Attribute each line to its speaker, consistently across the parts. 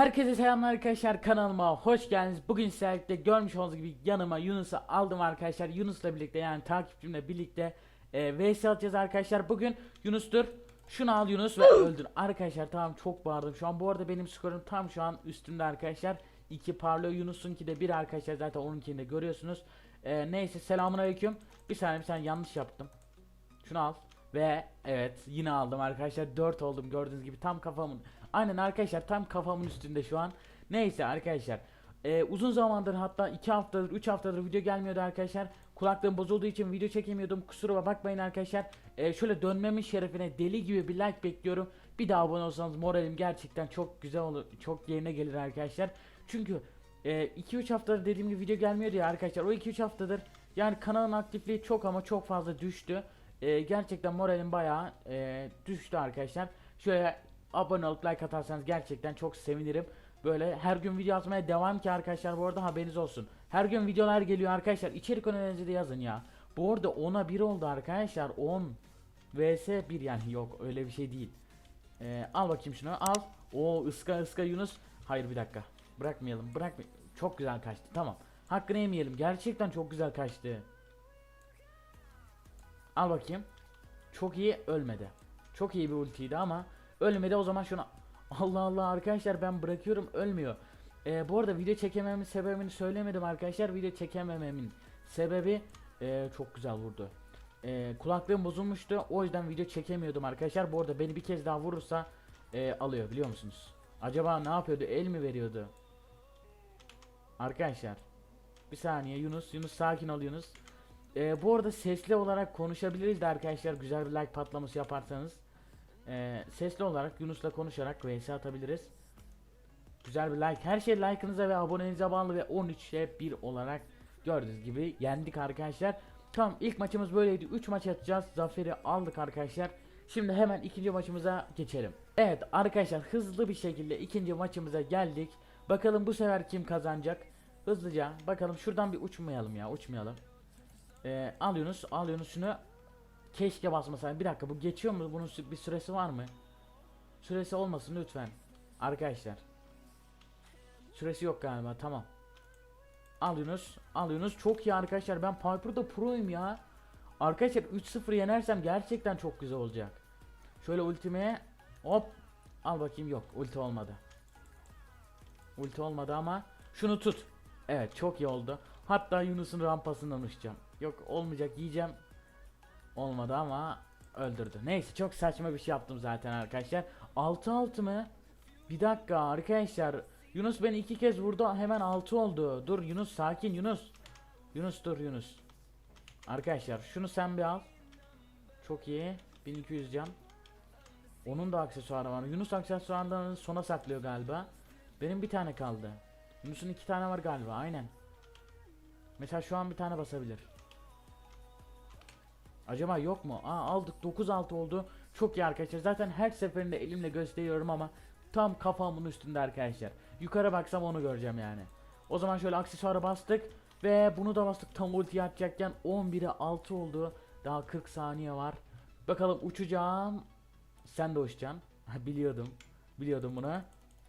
Speaker 1: Herkese selamlar arkadaşlar kanalıma hoş geldiniz. Bugün sizlerle görmüş olduğunuz gibi yanıma Yunus'u aldım arkadaşlar. Yunus'la birlikte yani takipçimle birlikte e, VS atacağız arkadaşlar. Bugün Yunus'tur. Şunu al Yunus ve öldür. Arkadaşlar tamam çok bağırdım. Şu an bu arada benim skorum tam şu an üstümde arkadaşlar. 2 parlıyor Yunus'unki de 1 arkadaşlar zaten onunkini de görüyorsunuz. E, neyse selamun aleyküm. Bir saniye bir saniye yanlış yaptım. Şunu al. Ve evet yine aldım arkadaşlar. 4 oldum gördüğünüz gibi tam kafamın Aynen arkadaşlar tam kafamın üstünde şu an. Neyse arkadaşlar Ee, Uzun zamandır hatta 2 haftadır 3 haftadır video gelmiyordu arkadaşlar. Kulaklığım bozulduğu için video çekemiyordum. Kusura bakmayın arkadaşlar. Ee, Şöyle dönmemin şerefine deli gibi bir like bekliyorum. Bir daha abone olsanız moralim gerçekten çok güzel olur Çok yerine gelir arkadaşlar. Çünkü 2-3 haftadır dediğim gibi video gelmiyordu ya arkadaşlar. O 2-3 haftadır yani kanalın aktifliği çok ama çok fazla düştü ee, gerçekten moralim bayağı e, düştü arkadaşlar. Şöyle abone olup like atarsanız gerçekten çok sevinirim. Böyle her gün video atmaya devam ki arkadaşlar bu arada haberiniz olsun. Her gün videolar geliyor arkadaşlar. İçerik önerilerinizi de yazın ya. Bu arada 10'a 1 oldu arkadaşlar. 10 vs 1 yani yok öyle bir şey değil. Ee, al bakayım şunu al. O ıska ıska Yunus. Hayır bir dakika. Bırakmayalım. Bırak. Çok güzel kaçtı. Tamam. Hakkını yemeyelim. Gerçekten çok güzel kaçtı. Al bakayım. Çok iyi ölmedi. Çok iyi bir ultiydi ama ölmedi o zaman şunu Allah Allah arkadaşlar ben bırakıyorum ölmüyor. Ee, bu arada video çekememin sebebini söylemedim arkadaşlar. Video çekemememin sebebi ee, çok güzel vurdu. Ee, kulaklığım bozulmuştu. O yüzden video çekemiyordum arkadaşlar. Bu arada beni bir kez daha vurursa ee, alıyor biliyor musunuz? Acaba ne yapıyordu? El mi veriyordu? Arkadaşlar bir saniye Yunus Yunus sakin ol Yunus. Ee, bu arada sesli olarak konuşabiliriz de arkadaşlar güzel bir like patlaması yaparsanız. Ee, sesli olarak Yunus'la konuşarak vs atabiliriz. Güzel bir like. Her şey like'ınıza ve abonenize bağlı ve 13'e 1 olarak gördüğünüz gibi yendik arkadaşlar. Tamam ilk maçımız böyleydi. 3 maç atacağız. Zaferi aldık arkadaşlar. Şimdi hemen ikinci maçımıza geçelim. Evet arkadaşlar hızlı bir şekilde ikinci maçımıza geldik. Bakalım bu sefer kim kazanacak? Hızlıca bakalım şuradan bir uçmayalım ya uçmayalım. Ee, al Yunus, al Yunus şunu. Keşke basmasaydım. Bir dakika bu geçiyor mu? Bunun bir süresi var mı? Süresi olmasın lütfen. Arkadaşlar. Süresi yok galiba. Tamam. Al Yunus. Çok iyi arkadaşlar. Ben Piper'da pro'yum ya. Arkadaşlar 3-0 yenersem gerçekten çok güzel olacak. Şöyle ultimeye hop al bakayım yok ulti olmadı. Ulti olmadı ama şunu tut. Evet çok iyi oldu. Hatta Yunus'un rampasından uçacağım. Yok olmayacak yiyeceğim. Olmadı ama öldürdü. Neyse çok saçma bir şey yaptım zaten arkadaşlar. 6-6 mı? Bir dakika arkadaşlar. Yunus beni iki kez vurdu hemen 6 oldu. Dur Yunus sakin Yunus. Yunus dur Yunus. Arkadaşlar şunu sen bir al. Çok iyi. 1200 can. Onun da aksesuarı var. Yunus aksesuarlarını sona saklıyor galiba. Benim bir tane kaldı. Yunus'un iki tane var galiba aynen. Mesela şu an bir tane basabilir. Acaba yok mu? Aa aldık 9-6 oldu. Çok iyi arkadaşlar. Zaten her seferinde elimle gösteriyorum ama tam kafamın üstünde arkadaşlar. Yukarı baksam onu göreceğim yani. O zaman şöyle aksesuara bastık ve bunu da bastık tam ulti atacakken 11'e 6 oldu. Daha 40 saniye var. Bakalım uçacağım. Sen de uçacaksın. Biliyordum. Biliyordum bunu.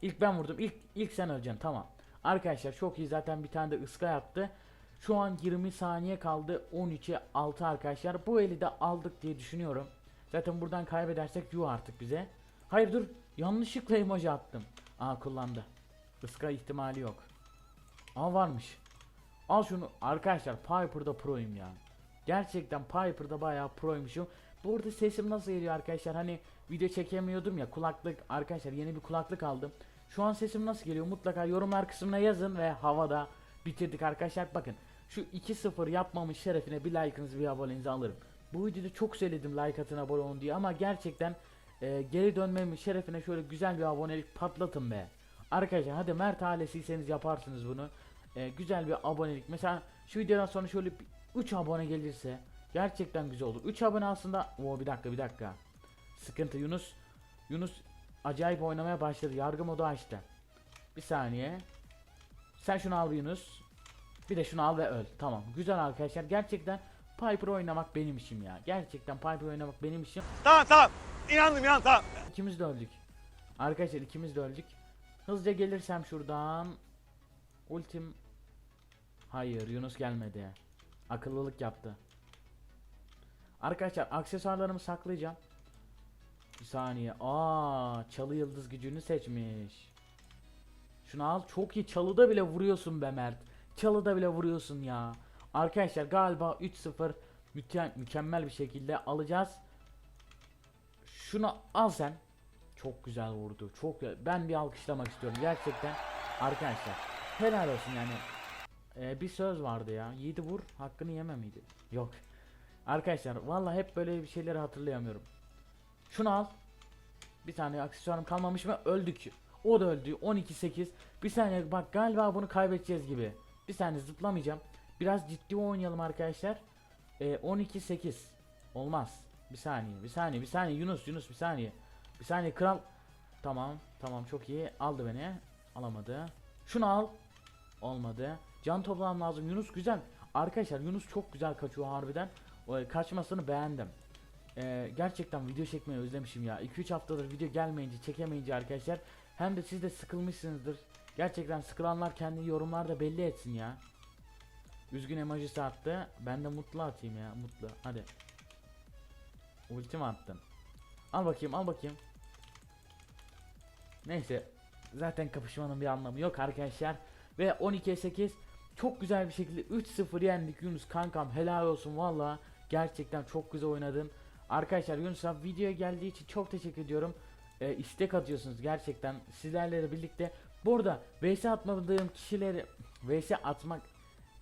Speaker 1: İlk ben vurdum. İlk ilk sen öleceksin. Tamam. Arkadaşlar çok iyi zaten bir tane de ıska yaptı. Şu an 20 saniye kaldı. 13'e 6 arkadaşlar. Bu eli de aldık diye düşünüyorum. Zaten buradan kaybedersek yuh artık bize. Hayır dur. Yanlışlıkla emoji attım. Aa kullandı. Iska ihtimali yok. Aa varmış. Al şunu. Arkadaşlar Piper'da pro'yum ya. Gerçekten Piper'da bayağı pro'ymuşum. Bu arada sesim nasıl geliyor arkadaşlar? Hani video çekemiyordum ya kulaklık arkadaşlar yeni bir kulaklık aldım. Şu an sesim nasıl geliyor? Mutlaka yorumlar kısmına yazın ve havada bitirdik arkadaşlar. Bakın şu 2-0 yapmamın şerefine bir like'ınızı bir abonenizi alırım. Bu videoda çok söyledim like atın abone olun diye ama gerçekten e, geri dönmemin şerefine şöyle güzel bir abonelik patlatın be. Arkadaşlar hadi Mert ailesiyseniz yaparsınız bunu. E, güzel bir abonelik. Mesela şu videodan sonra şöyle 3 abone gelirse gerçekten güzel olur. 3 abone aslında o bir dakika bir dakika. Sıkıntı Yunus. Yunus acayip oynamaya başladı. Yargı modu açtı. Bir saniye. Sen şunu al Yunus. Bir de şunu al ve öl. Tamam. Güzel arkadaşlar. Gerçekten Piper oynamak benim işim ya. Gerçekten Piper oynamak benim işim.
Speaker 2: Tamam tamam. İnandım inan tamam.
Speaker 1: İkimiz de öldük. Arkadaşlar ikimiz de öldük. Hızlıca gelirsem şuradan. Ultim. Hayır Yunus gelmedi. Akıllılık yaptı. Arkadaşlar aksesuarlarımı saklayacağım. Bir saniye. Aa, çalı yıldız gücünü seçmiş. Şunu al. Çok iyi. Çalıda bile vuruyorsun be Mert. Çalıda bile vuruyorsun ya. Arkadaşlar galiba 3-0 müke- mükemmel bir şekilde alacağız. Şunu al sen. Çok güzel vurdu. Çok güzel. Ben bir alkışlamak istiyorum gerçekten. Arkadaşlar helal olsun yani. Ee, bir söz vardı ya. Yiğidi vur, hakkını yeme miydi? Yok. Arkadaşlar vallahi hep böyle bir şeyleri hatırlayamıyorum. Şunu al. Bir tane aksesuarım kalmamış mı? Öldük. O da öldü. 12-8. Bir saniye bak galiba bunu kaybedeceğiz gibi. Bir saniye zıplamayacağım. Biraz ciddi oynayalım arkadaşlar. Ee, 12-8. Olmaz. Bir saniye, bir saniye, bir saniye Yunus, Yunus bir saniye. Bir saniye kral. Tamam, tamam çok iyi. Aldı beni. Alamadı. Şunu al. Olmadı. Can toplamam lazım. Yunus güzel. Arkadaşlar Yunus çok güzel kaçıyor harbiden. Kaçmasını beğendim. Ee, gerçekten video çekmeyi özlemişim ya. 2-3 haftadır video gelmeyince, çekemeyince arkadaşlar. Hem de siz de sıkılmışsınızdır. Gerçekten sıkılanlar kendi yorumlarda belli etsin ya. Üzgün emojisi attı. Ben de mutlu atayım ya. Mutlu. Hadi. Ultim attım. Al bakayım, al bakayım. Neyse. Zaten kapışmanın bir anlamı yok arkadaşlar. Ve 12'ye 8 çok güzel bir şekilde 3-0 yendik Yunus kankam helal olsun valla. Gerçekten çok güzel oynadın. Arkadaşlar Yunus'a videoya geldiği için çok teşekkür ediyorum. Ee, istek atıyorsunuz gerçekten sizlerle birlikte. Burada VS atmadığım kişileri VS atmak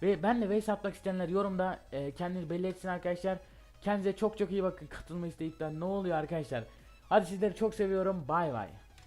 Speaker 1: ve benle VS atmak isteyenler yorumda e, kendini belli etsin arkadaşlar. Kendinize çok çok iyi bakın. Katılma isteyip de ne oluyor arkadaşlar. Hadi sizleri çok seviyorum. Bay bay.